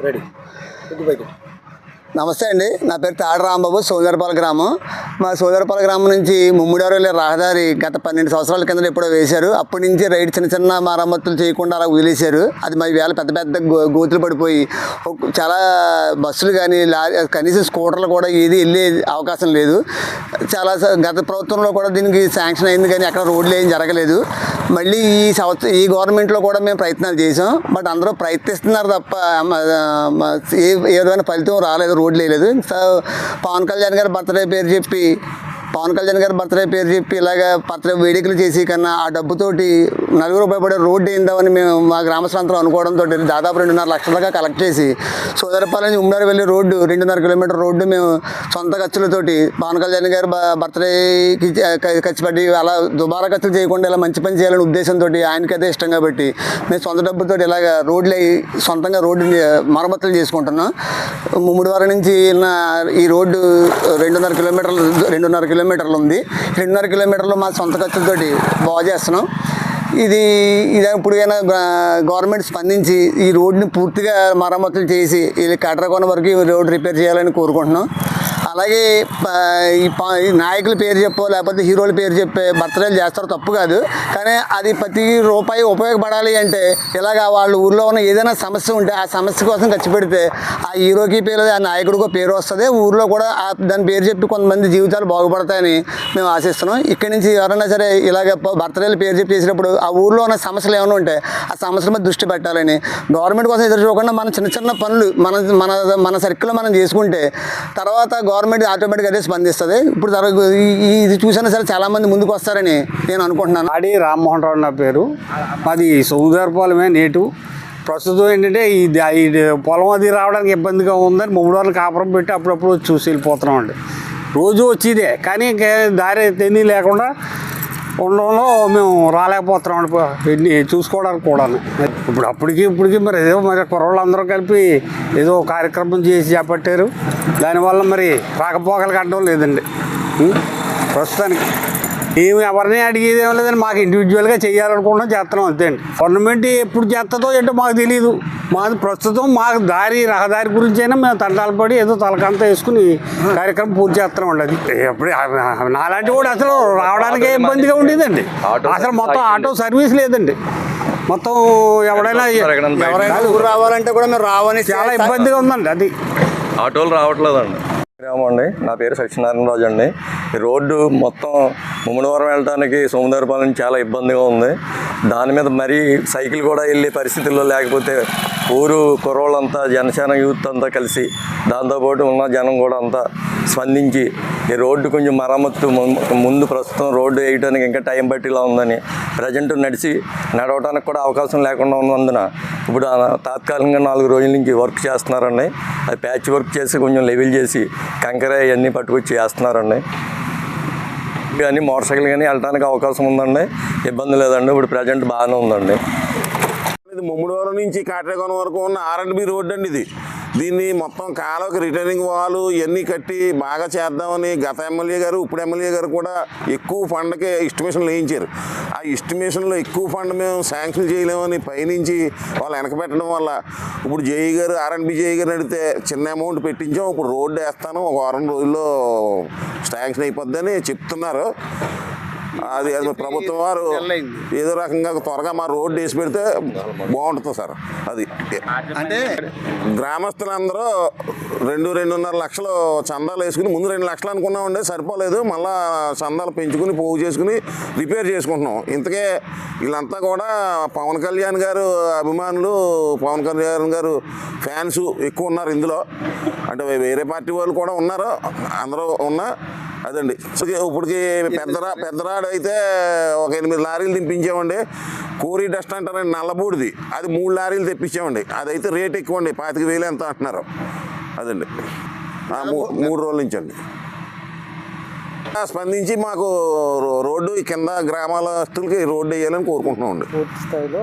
Ready. నమస్తే అండి. నా పేరు తాడు రాంబాబు సోదరపాల గ్రామం. మా సోదరపాల గ్రామం నుంచి ముమ్మిడారు వెళ్ళే రహదారి గత పన్నెండు సంవత్సరాల కింద ఎప్పుడో వేశారు. అప్పటి నుంచి రైడ్ చిన్న చిన్న మరమ్మతులు చేయకుండా అలా వదిలేశారు. అది మరి వేళ పెద్ద పెద్ద గో- గోతులు పడిపోయి చాలా బస్సులు కానీ లారీ కనీసం స్కూటర్లు కూడా ఏది వెళ్ళే అవకాశం లేదు. చాలా గత ప్రభుత్వంలో కూడా దీనికి శాంక్షన్ అయింది కానీ అక్కడ రోడ్లు ఏం జరగలేదు. మళ్ళీ ఈ సంవత్సరం ఈ గవర్నమెంట్లో కూడా మేము ప్రయత్నాలు చేసాం బట్ అందరూ ప్రయత్నిస్తున్నారు తప్ప ఏ ఏదైనా విధమైన ఫలితం రాలేదు రోడ్లు వేయలేదు. సో పవన్ కళ్యాణ్ గారి బర్త్డే పేరు చెప్పి పవన్ కళ్యాణ్ గారి బర్త్డే పేరు చెప్పి ఇలాగ బర్త్డే వేడుకలు చేసి కన్నా ఆ డబ్బుతోటి నలుగురు ఉపయోగపడే రోడ్డు ఏందామని మేము మా గ్రామస్తులంతా అనుకోవడంతో దాదాపు రెండున్నర లక్షలుగా కలెక్ట్ చేసి సోదరపాలెం నుంచి ఉమ్మడి వెళ్ళే రోడ్డు రెండున్నర కిలోమీటర్ రోడ్డు మేము సొంత ఖర్చులతోటి పవన్ కళ్యాణ్ గారి బ- బర్త్డేకి చ- ఖర్చు అలా దుబారా ఖర్చులు చేయకుండా ఇలా మంచి పని చేయాలనే ఉద్దేశంతో ఆయనకి అదే ఇష్టం కాబట్టి మేము సొంత డబ్బుతో ఇలాగ రోడ్లు సొంతంగా రోడ్డు మరమ్మతులు చేసుకుంటున్నాం. ముమ్మడువారం నుంచి ఈ రోడ్డు రెండున్నర కిలోమీటర్లు రెండున్నర కిలోమీటర్ కిలోమీటర్లు ఉంది. రెండున్నర కిలోమీటర్లు మా సొంత ఖర్చులతోటి బాగు చేస్తున్నాం. ఇది ఇది ఇప్పుడు గవర్నమెంట్ స్పందించి ఈ రోడ్డుని పూర్తిగా మరమ్మతులు చేసి ఇది కట్రకొన వరకు ఈ రోడ్డు రిపేర్ చేయాలని కోరుకుంటున్నాం. అలాగే ఈ నాయకుల పేరు చెప్పో లేకపోతే హీరోల పేరు చెప్పే బర్త్డేలు చేస్తారు తప్పు కాదు. కానీ అది ప్రతి రూపాయి ఉపయోగపడాలి అంటే ఇలాగ వాళ్ళ ఊర్లో ఉన్న ఏదైనా సమస్య ఉంటే ఆ సమస్య కోసం ఖర్చు పెడితే ఆ హీరోకి పేరు ఆ నాయకుడికో పేరు వస్తుంది. ఊర్లో కూడా దాని పేరు చెప్పి కొంతమంది జీవితాలు బాగుపడతాయని మేము ఆశిస్తున్నాం. ఇక్కడి నుంచి ఎవరైనా సరే ఇలాగ బర్త్డేలు పేరు చెప్పి చేసినప్పుడు ఆ ఊర్లో ఉన్న సమస్యలు ఏమైనా ఉంటే ఆ సమస్యల మీద దృష్టి పెట్టాలని గవర్నమెంట్ కోసం ఎదురు చూడకుండా మన చిన్న చిన్న పనులు మన మన మన సర్కిల్లో మనం చేసుకుంటే తర్వాత గవర్నమెంట్ ఆటోమేటిక్గా అదే స్పందిస్తుంది. ఇప్పుడు ఇది చూసినా సరే చాలామంది ముందుకు వస్తారని నేను అనుకుంటున్నాను. ఆడి రామ్మోహన్ రావు నా పేరు. మాది సౌదర్పాలమే నేటు. ప్రస్తుతం ఏంటంటే ఈ పొలం అది రావడానికి ఇబ్బందిగా ఉందని మూడు రోజులు కాపురం పెట్టి అప్పుడప్పుడు చూసి వెళ్ళిపోతున్నాం అండి రోజు వచ్చేదే కానీ ఇంకా దారి తెని లేకుండా ఉండడంలో మేము రాలేకపోతున్నాం అండి చూసుకోవడానికి కూడా ఇప్పుడు అప్పటికి ఇప్పటికి మరి ఏదో మరి కుర్రోళ్ళందరూ కలిపి ఏదో కార్యక్రమం చేసి చేపట్టారు. దానివల్ల మరి రాకపోకలు కట్టడం లేదండి. ప్రస్తుతానికి. మేము ఎవరిని అడిగేది ఏం లేదండి. మాకు ఇండివిజువల్గా చేయాలనుకుంటున్నాం చేస్తున్నాం అంతే అండి గవర్నమెంట్ ఎప్పుడు చేస్తుందో ఏంటో మాకు తెలియదు మాది ప్రస్తుతం మాకు దారి రహదారి గురించి అయినా మేము తండాలు పడి ఏదో తలకంతా వేసుకుని కార్యక్రమం పూర్తి చేస్తున్నాం అండి అది. ఎప్పుడు నాలాంటి కూడా అసలు రావడానికే ఇబ్బందిగా ఉండేదండి. అసలు మొత్తం ఆటో సర్వీస్ లేదండి. మొత్తం ఎవడైనా ఎవరైనా రావాలంటే కూడా మేము రావని చాలా ఇబ్బందిగా ఉందండి అది. ఆటోలు రావట్లేదండి. అండి. నా పేరు సత్యనారాయణరాజు అండి. రోడ్డు మొత్తం ముమ్మడివరం వెళ్ళడానికి సోమదారపాలెం చాలా ఇబ్బందిగా ఉంది. దాని మీద మరీ సైకిల్ కూడా వెళ్ళే పరిస్థితుల్లో లేకపోతే ఊరు కుర్రోళ్ళంతా జనసేన యూత్ అంతా కలిసి దాంతోపాటు ఉన్న జనం కూడా అంతా స్పందించి ఈ రోడ్డు కొంచెం మరమ్మత్తు ముందు ప్రస్తుతం రోడ్డు వేయడానికి ఇంకా టైం పట్టిలా ఉందని ప్రజెంట్ నడిచి నడవడానికి కూడా అవకాశం లేకుండా ఉన్నందున ఇప్పుడు తాత్కాలికంగా నాలుగు రోజుల నుంచి వర్క్ చేస్తున్నారండి. అది ప్యాచ్ వర్క్ చేసి కొంచెం లెవెల్ చేసి కంకర ఇవన్నీ పట్టుకొచ్చి చేస్తున్నారండి కానీ మోటార్ సైకిల్ కానీ వెళ్ళడానికి అవకాశం ఉందండి. ఇబ్బంది లేదండి. ఇప్పుడు ప్రజెంట్ బాగానే ఉందండి. ఇది ముమ్మడివరం నుంచి కాట్రేకొన వరకు ఉన్న ఆర్ అండ్ బి రోడ్ అండి ఇది. దీన్ని మొత్తం కాలువకి రిటర్నింగ్ వాళ్ళు ఇవన్నీ కట్టి బాగా చేద్దామని గత ఎమ్మెల్యే గారు ఇప్పుడు ఎమ్మెల్యే గారు కూడా ఎక్కువ ఫండ్కే ఎస్టిమేషన్లు వేయించారు. ఆ ఎస్టిమేషన్లో ఎక్కువ ఫండ్ మేము శాంక్షన్ చేయలేమని పైనుంచి వాళ్ళు వెనకబెట్టడం వల్ల ఇప్పుడు జేఈ గారు ఆర్ అండ్ బి జేఈ గారు అడిగితే చిన్న అమౌంట్ పెట్టించాం ఇప్పుడు రోడ్డు వేస్తాను ఒక వారం రోజుల్లో శాంక్షన్ అయిపోద్దని చెప్తున్నారు. అది అది ప్రభుత్వం వారు ఏదో రకంగా త్వరగా మా రోడ్డు వేసి పెడితే బాగుంటుంది సార్. అది అంటే గ్రామస్తులందరూ రెండు రెండున్నర లక్షలు చందాలు వేసుకుని ముందు రెండు లక్షలు అనుకున్నామండి సరిపోలేదు. మళ్ళా చందాలు పెంచుకుని పోగు చేసుకుని రిపేర్ చేసుకుంటున్నాం. ఇంతకే వీళ్ళంతా కూడా పవన్ కళ్యాణ్ గారు అభిమానులు పవన్ కళ్యాణ్ గారు ఫ్యాన్స్ ఎక్కువ ఉన్నారు ఇందులో. అంటే వేరే పార్టీ వాళ్ళు కూడా ఉన్నారు. అందరూ ఉన్నా అదండి. ఇప్పటికి పెద్దరా పెద్దరాడు అయితే ఒక ఎనిమిది లారీలు దింపించామండి కోరి డస్ట్ అంటారండి నల్లబూడిది. అది మూడు లారీలు తెప్పించామండి అదైతే రేట్ ఎక్కువ అండి పాతిక వేలు ఎంత అంటున్నారు. అదండి. మూడు రోజుల నుంచి అండి స్పందించి మాకు రోడ్డు కింద గ్రామాలస్తులకి రోడ్డు వేయాలని కోరుకుంటున్నాం అండి పూర్తి స్థాయిలో